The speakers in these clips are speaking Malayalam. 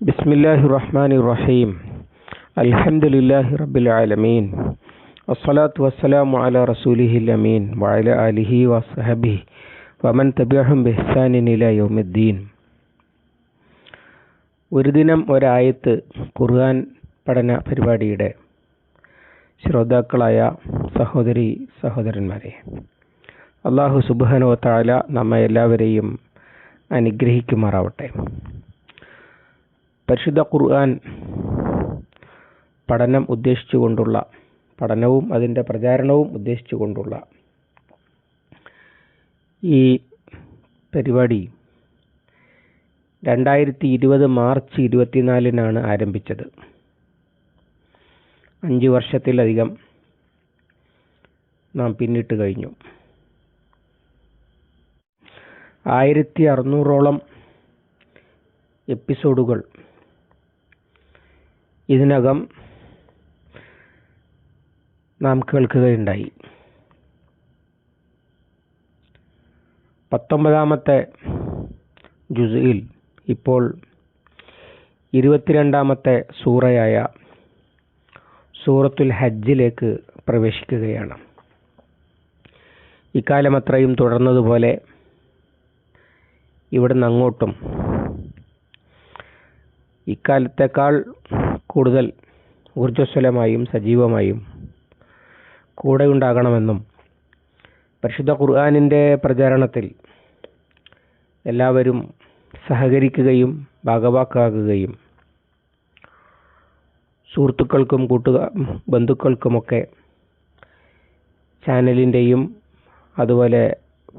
ബിസ്മില്ലാഹി റഹ്മാൻ റഹീം അൽഹംദുലില്ലാഹി റബ്ബിൽ ആലമീൻ വസ്സലാത്തു വസ്സലാമു അല റസൂലിഹി അമീൻ വഅല ആലിഹി വസ്ഹബിഹി വമൻ തബിഅഹും ബിഹ്സാനിൻ ഇലാ യൗമിദ്ദീൻ. ഒരു ദിനം ഒരായത്ത് ഖുർആൻ പഠന പരിപാടിയുടെ ശ്രോതാക്കളായ സഹോദരി സഹോദരന്മാരെ അള്ളാഹു സുബാനോ താല നമ്മെ എല്ലാവരെയും അനുഗ്രഹിക്കുമാറാവട്ടെ. പരിശുദ്ധ ഖുർആൻ പഠനം ഉദ്ദേശിച്ചുകൊണ്ടുള്ള പഠനവും അതിന്റെ പ്രചാരണവും ഉദ്ദേശിച്ചുകൊണ്ടുള്ള ഈ പരിപാടി രണ്ടായിരത്തി ഇരുപത് മാർച്ച് ഇരുപത്തിനാലിനാണ് ആരംഭിച്ചത്. അഞ്ച് വർഷത്തിലധികം നാം പിന്നിട്ട് കഴിഞ്ഞു. ആയിരത്തി അറുന്നൂറോളം എപ്പിസോഡുകൾ ഇതിനകം നാം കേൾക്കുകയുണ്ടായി. പത്തൊമ്പതാമത്തെ ജുസയിൽ ഇപ്പോൾ ഇരുപത്തിരണ്ടാമത്തെ സൂറയായ സൂറത്തുൽ ഹജ്ജിലേക്ക് പ്രവേശിക്കുകയാണ്. ഇക്കാലം അത്രയും തുടർന്നതുപോലെ ഇവിടുന്ന് അങ്ങോട്ടും ഇക്കാലത്തേക്കാൾ കൂടുതൽ ഊർജസ്വലമായും സജീവമായും കൂടെ ഉണ്ടാകണമെന്നും പരിശുദ്ധ ഖുർആാനിന്റെ പ്രചാരണത്തിൽ എല്ലാവരും സഹകരിക്കുകയും ഭാഗവാക്കാകുകയും സുഹൃത്തുക്കൾക്കും കൂട്ടുക ബന്ധുക്കൾക്കുമൊക്കെ ചാനലിന്റെയും അതുപോലെ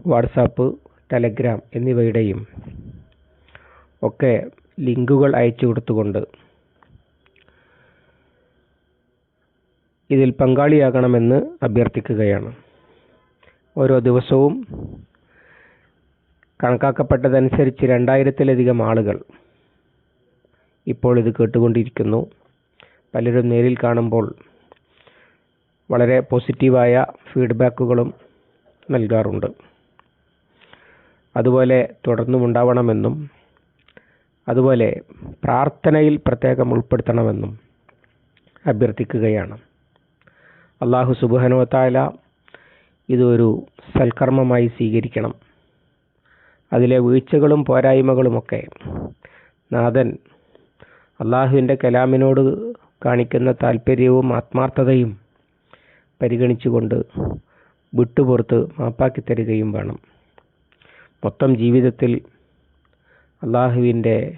വാട്സാപ്പ് ടെലഗ്രാം എന്നിവയുടെയും ഒക്കെ ലിങ്കുകൾ അയച്ചു കൊടുത്തുകൊണ്ട് ഇതിൽ പങ്കാളിയാകണമെന്ന് അഭ്യർത്ഥിക്കുകയാണ്. ഓരോ ദിവസവും കണക്കാക്കപ്പെട്ടതനുസരിച്ച് രണ്ടായിരത്തിലധികം ആളുകൾ ഇപ്പോൾ ഇത് കേട്ടുകൊണ്ടിരിക്കുന്നു. പലരും നേരിൽ കാണുമ്പോൾ വളരെ പോസിറ്റീവായ ഫീഡ്ബാക്കുകളും നൽകാറുണ്ട്. അതുപോലെ തുടർന്നും ഉണ്ടാവണമെന്നും അതുപോലെ പ്രാർത്ഥനയിൽ പ്രത്യേകം ഉൾപ്പെടുത്തണമെന്നും അഭ്യർത്ഥിക്കുകയാണ്. അള്ളാഹു സുബുഹനുവത്തായ ഇതൊരു സൽക്കർമ്മമായി സ്വീകരിക്കണം. അതിലെ വീഴ്ചകളും പോരായ്മകളുമൊക്കെ നാഥൻ അള്ളാഹുവിന്റെ കലാമിനോട് കാണിക്കുന്ന താല്പര്യവും ആത്മാർത്ഥതയും പരിഗണിച്ചുകൊണ്ട് വിട്ടുപുറത്ത് മാപ്പാക്കി തരികയും വേണം. മൊത്തം ജീവിതത്തിൽ അള്ളാഹുവിന്റെ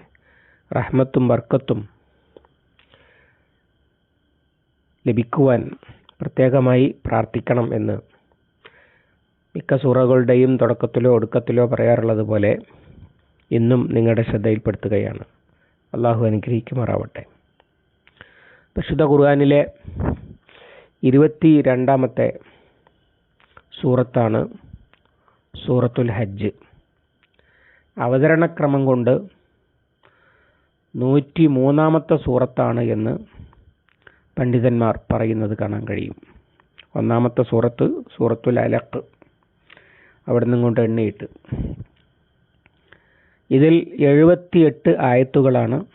റഹ്മത്തും വർക്കത്തും ലഭിക്കുവാൻ പ്രത്യേകമായി പ്രാർത്ഥിക്കണം എന്ന്. മിക്ക സൂറകളുടെയും തുടക്കത്തിലോ ഒടുക്കത്തിലോ പറയാറുള്ളത് പോലെ ഇന്നും നിങ്ങളുടെ ശ്രദ്ധയിൽപ്പെടുത്തുകയാണ്. അള്ളാഹു അനുഗ്രഹിക്കുമാറാവട്ടെ. പരിശുദ്ധ ഖുർആാനിലെ ഇരുപത്തി രണ്ടാമത്തെ സൂറത്താണ് സൂറത്തുൽ ഹജ്ജ്. അവതരണക്രമം കൊണ്ട് നൂറ്റി മൂന്നാമത്തെ സൂറത്താണ് എന്ന് പണ്ഡിതന്മാർ പറയുന്നത് കാണാൻ കഴിയും. ഒന്നാമത്തെ സൂറത്ത് സൂറത്തുൽ അലക്ക് അവിടെ നിന്നും കൊണ്ട് എണ്ണയിട്ട്. ഇതിൽ എഴുപത്തിയെട്ട് ആയത്തുകളാണ്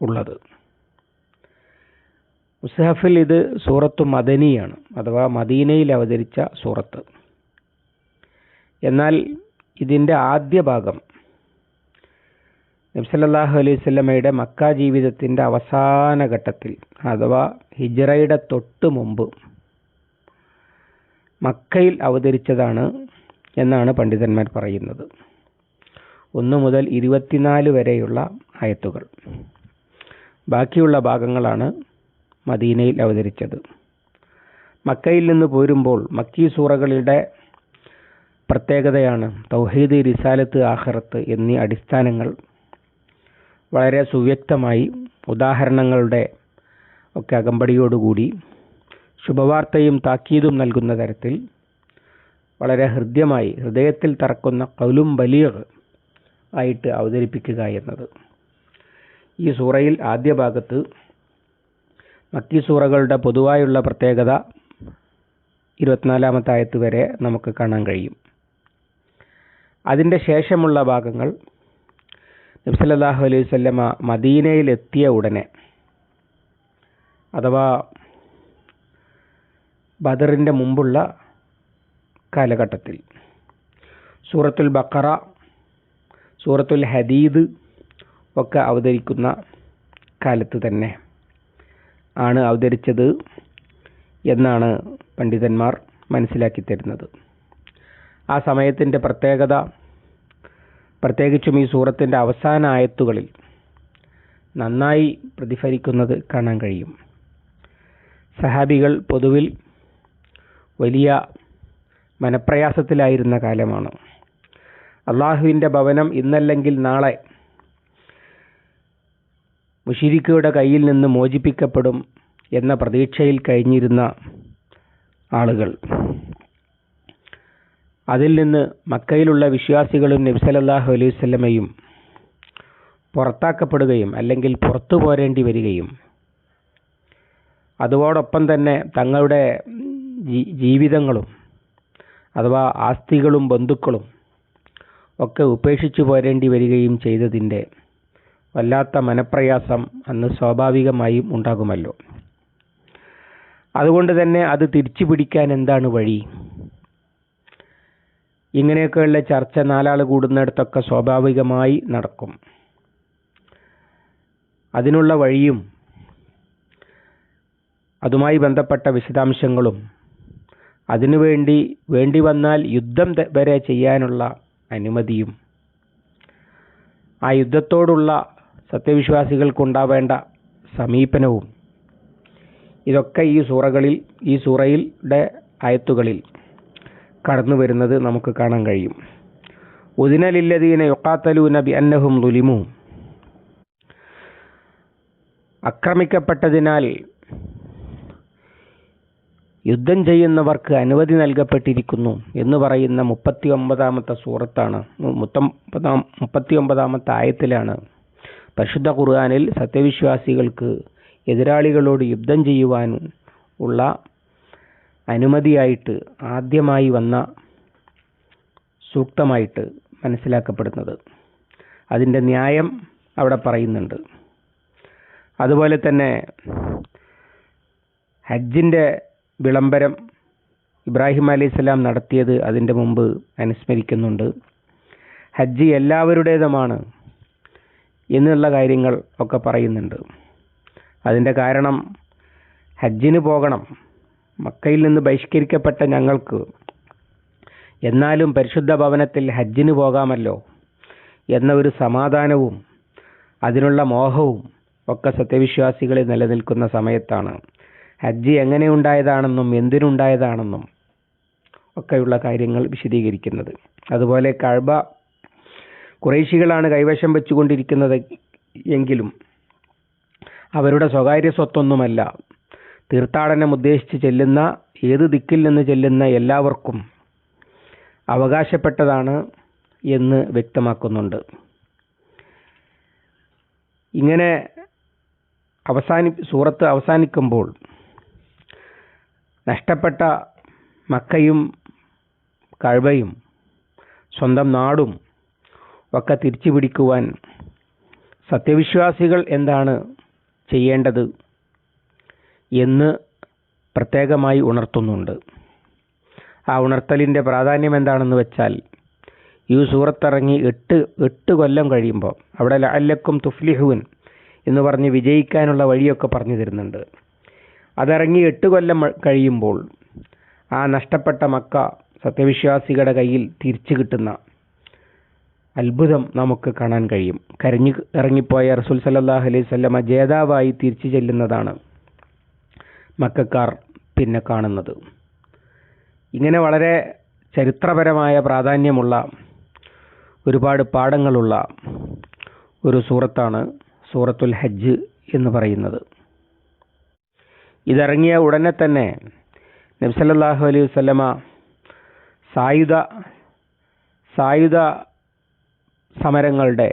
ഉള്ളത്. മുസഹഫിൽ ഇത് സൂറത്ത് മദനിയാണ് അഥവാ മദീനയിൽ അവതരിച്ച സൂറത്ത്. എന്നാൽ ഇതിന്റെ ആദ്യ ഭാഗം നബ്സല്ലാഹു അലൈഹി സ്വല്ലമ്മയുടെ മക്ക ജീവിതത്തിന്റെ അവസാന ഘട്ടത്തിൽ അഥവാ ഹിജ്റയുടെ തൊട്ട് മുമ്പ് മക്കയിൽ അവതരിച്ചതാണ് എന്നാണ് പണ്ഡിതന്മാർ പറയുന്നത്. ഒന്ന് മുതൽ ഇരുപത്തിനാല് വരെയുള്ള ആയത്തുകൾ. ബാക്കിയുള്ള ഭാഗങ്ങളാണ് മദീനയിൽ അവതരിച്ചത്. മക്കയിൽ നിന്ന് പോരുമ്പോൾ മക്കീ സൂറകളുടെ പ്രത്യേകതയാണ് തൗഹീദ് റിസാലത്ത് ആഹ്റത്ത് എന്നീ അടിസ്ഥാനങ്ങൾ വളരെ സുവ്യക്തമായി ഉദാഹരണങ്ങളുടെ ഒക്കെ അകമ്പടിയോടുകൂടി ശുഭവാർത്തയും താക്കീതും നൽകുന്ന തരത്തിൽ വളരെ ഹൃദ്യമായി ഹൃദയത്തിൽ തറക്കുന്ന കൗലും ബലീഗ് ആയിട്ട് അവതരിപ്പിക്കുക എന്നത്. ഈ സൂറയിൽ ആദ്യ ഭാഗത്ത് മക്കി സൂറകളുടെ പൊതുവായുള്ള പ്രത്യേകത ഇരുപത്തിനാലാമത്തെ ആയത്ത് വരെ നമുക്ക് കാണാൻ കഴിയും. അതിന്റെ ശേഷമുള്ള ഭാഗങ്ങൾ നബ്സല്ലാഹു അലൈഹി സ്വല്ലമ മദീനയിലെത്തിയ ഉടനെ അഥവാ ബദറിന്റെ മുമ്പുള്ള കാലഘട്ടത്തിൽ സൂറത്തുൽ ബക്കറ സൂറത്തുൽ ഹദീദ് ഒക്കെ അവതരിക്കുന്ന കാലത്ത് തന്നെ ആണ് അവതരിച്ചത് എന്നാണ് പണ്ഡിതന്മാർ മനസ്സിലാക്കി തരുന്നത്. ആ സമയത്തിന്റെ പ്രത്യേകത പ്രത്യേകിച്ചും ഈ സൂറത്തിന്റെ അവസാന ആയത്തുകളിൽ നന്നായി പ്രതിഫലിക്കുന്നത് കാണാൻ കഴിയും. സഹാബികൾ പൊതുവിൽ വലിയ മനപ്രയാസത്തിലായിരുന്ന കാലമാണ്. അള്ളാഹുവിന്റെ ഭവനം ഇന്നല്ലെങ്കിൽ നാളെ മുഷിരിക്കയുടെ കയ്യിൽ നിന്ന് മോചിപ്പിക്കപ്പെടും എന്ന പ്രതീക്ഷയിൽ കഴിഞ്ഞിരുന്ന ആളുകൾ. അതിൽ നിന്ന് മക്കയിലുള്ള വിശ്വാസികളും സല്ലല്ലാഹു അലൈഹി വസല്ലമയും പുറത്താക്കപ്പെടുകയും അല്ലെങ്കിൽ പുറത്തു പോരേണ്ടി വരികയും. അതോടൊപ്പം തന്നെ തങ്ങളുടെ ജീവിതങ്ങളും അഥവാ ആസ്തികളും ബന്ധുക്കളും ഒക്കെ ഉപേക്ഷിച്ചു പോരേണ്ടി വരികയും ചെയ്തതിന്റെ വല്ലാത്ത മനപ്രയാസം അന്ന് സ്വാഭാവികമായും ഉണ്ടാകുമല്ലോ. അതുകൊണ്ട് തന്നെ അത് തിരിച്ചു പിടിക്കാൻ എന്താണ് വഴി? ഇങ്ങനെയൊക്കെയുള്ള ചർച്ച നാലാൾ കൂടുന്നിടത്തൊക്കെ സ്വാഭാവികമായി നടക്കും. അതിനുള്ള വഴിയും അതുമായി ബന്ധപ്പെട്ട വിശദാംശങ്ങളും അതിനുവേണ്ടി വേണ്ടി വന്നാൽ യുദ്ധം വരെ ചെയ്യാനുള്ള അനുമതിയും ആ യുദ്ധത്തോടുള്ള സത്യവിശ്വാസികൾക്കുണ്ടാവേണ്ട സമീപനവും ഇതൊക്കെ ഈ സൂറകളിൽ ഈ സൂറയിലെ ആയത്തുകളിൽ കടന്നു വരുന്നത് നമുക്ക് കാണാൻ കഴിയും. ഉദിനലില്ലദീന യുക്കാത്തലൂന ബി അന്നഹും ദുലിമു ആക്രമിക്കപ്പെട്ടതിനാൽ യുദ്ധം ചെയ്യുന്നവർക്ക് അനുമതി നൽകപ്പെട്ടിരിക്കുന്നു എന്ന് പറയുന്ന മുപ്പത്തി ഒമ്പതാമത്തെ സൂറത്താണ് മുപ്പത്തൊമ്പതാം മുപ്പത്തി ഒമ്പതാമത്തെ ആയത്തിലാണ്. പരിശുദ്ധ ഖുർആാനിൽ സത്യവിശ്വാസികൾക്ക് എതിരാളികളോട് യുദ്ധം ചെയ്യുവാൻ ഉള്ള അനുമതിയായിട്ട് ആദ്യമായി വന്ന സൂക്തമായിട്ട് മനസ്സിലാക്കപ്പെടുന്നത്. അതിന്റെ ന്യായം അവിടെ പറയുന്നുണ്ട്. അതുപോലെ തന്നെ ഹജ്ജിന്റെ വിളംബരം ഇബ്രാഹിം അലൈഹി സ്വലാം നടത്തിയത് അതിന്റെ മുമ്പ് അനുസ്മരിക്കുന്നുണ്ട്. ഹജ്ജ് എല്ലാവരുടേതുമാണ് എന്നുള്ള കാര്യങ്ങൾ ഒക്കെ പറയുന്നുണ്ട്. അതിന്റെ കാരണം ഹജ്ജിന് പോകണം. മക്കയിൽ നിന്ന് ബഹിഷ്കരിക്കപ്പെട്ട ഞങ്ങൾക്ക് എന്നാലും പരിശുദ്ധ ഭവനത്തിൽ ഹജ്ജിന് പോകാമല്ലോ എന്ന ഒരു സമാധാനവും അതിനുള്ള മോഹവും ഒക്കെ സത്യവിശ്വാസികളിൽ നിലനിൽക്കുന്ന സമയത്താണ്. ഹജ്ജ് എങ്ങനെ ഉണ്ടായതാണെന്നും എന്തിനുണ്ടായതാണെന്നും ഒക്കെയുള്ള കാര്യങ്ങൾ വിശദീകരിക്കുന്നത്. അതുപോലെ കഴബ കുറേശികളാണ് കൈവശം വെച്ചുകൊണ്ടിരിക്കുന്നത് എങ്കിലും അവരുടെ സ്വകാര്യ സ്വത്തൊന്നുമല്ല. തീർത്ഥാടനം ഉദ്ദേശിച്ച് ചെല്ലുന്ന ഏത് ദിക്കിൽ നിന്ന് ചെല്ലുന്ന എല്ലാവർക്കും അവകാശപ്പെട്ടതാണ് എന്ന് വ്യക്തമാക്കുന്നുണ്ട്. ഇങ്ങനെ അവസാനി സൂറത്ത് അവസാനിക്കുമ്പോൾ നഷ്ടപ്പെട്ട മക്കയും കഴവയും സ്വന്തം നാടും ഒക്കെ തിരിച്ചു പിടിക്കുവാൻ സത്യവിശ്വാസികൾ എന്താണ് ചെയ്യേണ്ടത്? എന്ന് പ്രത്യേകമായി ഉണർത്തുന്നുണ്ട്. ആ ഉണർത്തലിന്റെ പ്രാധാന്യം എന്താണെന്ന് വെച്ചാൽ ഈ സൂറത്തിറങ്ങി എട്ട് എട്ട് കൊല്ലം കഴിയുമ്പോൾ അവിടെ ലഅല്ലക്കും തുഫ്ലിഹുൻ എന്ന് പറഞ്ഞ് വിജയിക്കാനുള്ള വഴിയൊക്കെ പറഞ്ഞു തരുന്നുണ്ട്. അതിറങ്ങി എട്ട് കൊല്ലം കഴിയുമ്പോൾ ആ നഷ്ടപ്പെട്ട മക്ക സത്യവിശ്വാസികളുടെ കയ്യിൽ തിരിച്ചു കിട്ടുന്ന അത്ഭുതം നമുക്ക് കാണാൻ കഴിയും. കരഞ്ഞു ഇറങ്ങിപ്പോയ റസൂൽ സല്ലാഹ് അലൈഹി ജേതാവായി തിരിച്ചു ചെല്ലുന്നതാണ് മക്കാർ പിന്നെ കാണുന്നത്. ഇങ്ങനെ വളരെ ചരിത്രപരമായ പ്രാധാന്യമുള്ള ഒരുപാട് പാഠങ്ങളുള്ള ഒരു സൂറത്താണ് സൂറത്തുൽ ഹജ്ജ് എന്ന് പറയുന്നത്. ഇതിറങ്ങിയ ഉടനെ തന്നെ നബ്സല്ലാഹു അലൈഹി വസ്ലമ സായുധ സായുധ സമരങ്ങളുടെ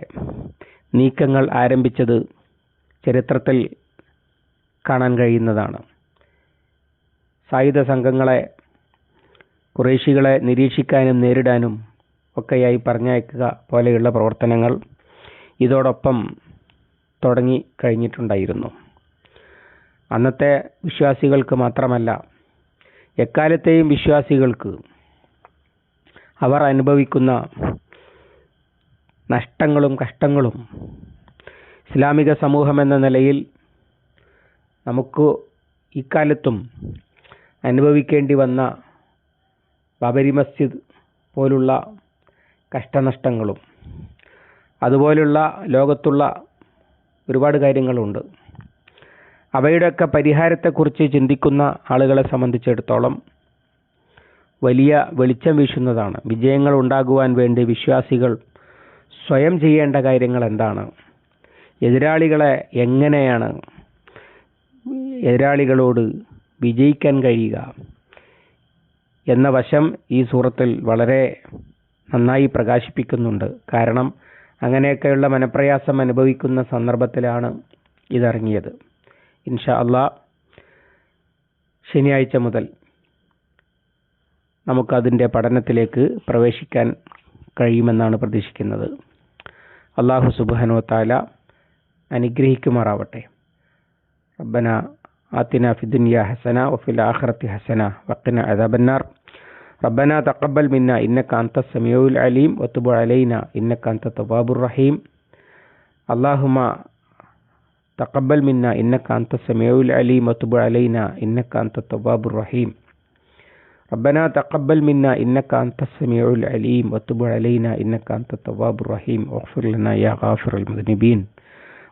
നീക്കങ്ങൾ ആരംഭിച്ചത് ചരിത്രത്തിൽ കാണാൻ കഴിയുന്നതാണ്. സായുധ സംഘങ്ങളെ കുറേശികളെ നിരീക്ഷിക്കാനും നേരിടാനും ഒക്കെയായി പറഞ്ഞയക്കുക പോലെയുള്ള പ്രവർത്തനങ്ങൾ ഇതോടൊപ്പം തുടങ്ങി കഴിഞ്ഞിട്ടുണ്ടായിരുന്നു. അന്നത്തെ വിശ്വാസികൾക്ക് മാത്രമല്ല എക്കാലത്തെയും വിശ്വാസികൾക്ക് അവർ അനുഭവിക്കുന്ന നഷ്ടങ്ങളും കഷ്ടങ്ങളും ഇസ്ലാമിക സമൂഹം എന്ന നിലയിൽ നമുക്ക് ഇക്കാലത്തും അനുഭവിക്കേണ്ടി വന്ന ബാബരി മസ്ജിദ് പോലുള്ള കഷ്ടനഷ്ടങ്ങളും അതുപോലുള്ള ലോകത്തുള്ള ഒരുപാട് കാര്യങ്ങളുണ്ട്. അവയുടെയൊക്കെ പരിഹാരത്തെക്കുറിച്ച് ചിന്തിക്കുന്ന ആളുകളെ സംബന്ധിച്ചിടത്തോളം വലിയ വെളിച്ചം വീശുന്നതാണ്. വിജയങ്ങൾ ഉണ്ടാകുവാൻ വേണ്ടി വിശ്വാസികൾ സ്വയം ചെയ്യേണ്ട കാര്യങ്ങൾ എന്താണ്? എതിരാളികളെ എങ്ങനെയാണ്? എതിരാളികളോട് വിജയിക്കാൻ കഴിയുക എന്ന വശം ഈ സൂറത്തിൽ വളരെ നന്നായി പ്രകാശിപ്പിക്കുന്നുണ്ട്. കാരണം അങ്ങനെയൊക്കെയുള്ള മനപ്രയാസം അനുഭവിക്കുന്ന സന്ദർഭത്തിലാണ് ഇതിറങ്ങിയത്. ഇൻഷാ അള്ളാ ശനിയാഴ്ച മുതൽ നമുക്കതിന്റെ പഠനത്തിലേക്ക് പ്രവേശിക്കാൻ കഴിയുമെന്നാണ് പ്രതീക്ഷിക്കുന്നത്. അള്ളാഹു സുബാനുവത്താല താല അനുഗ്രഹിക്കുമാറാവട്ടെ. റബ്ബന آتنا في الدنيا حسنة وفي الآخرة حسنة وقنا عذاب النار. ربنا تقبل منا إنك أنت السميع العليم وتب علينا إنك أنت التواب الرحيم. اللهم تقبل منا إنك أنت السميع العليم وتب علينا إنك أنت التواب الرحيم. ربنا تقبل منا إنك أنت السميع العليم وتب علينا إنك أنت التواب الرحيم. واغفر لنا يا غافر المذنبين.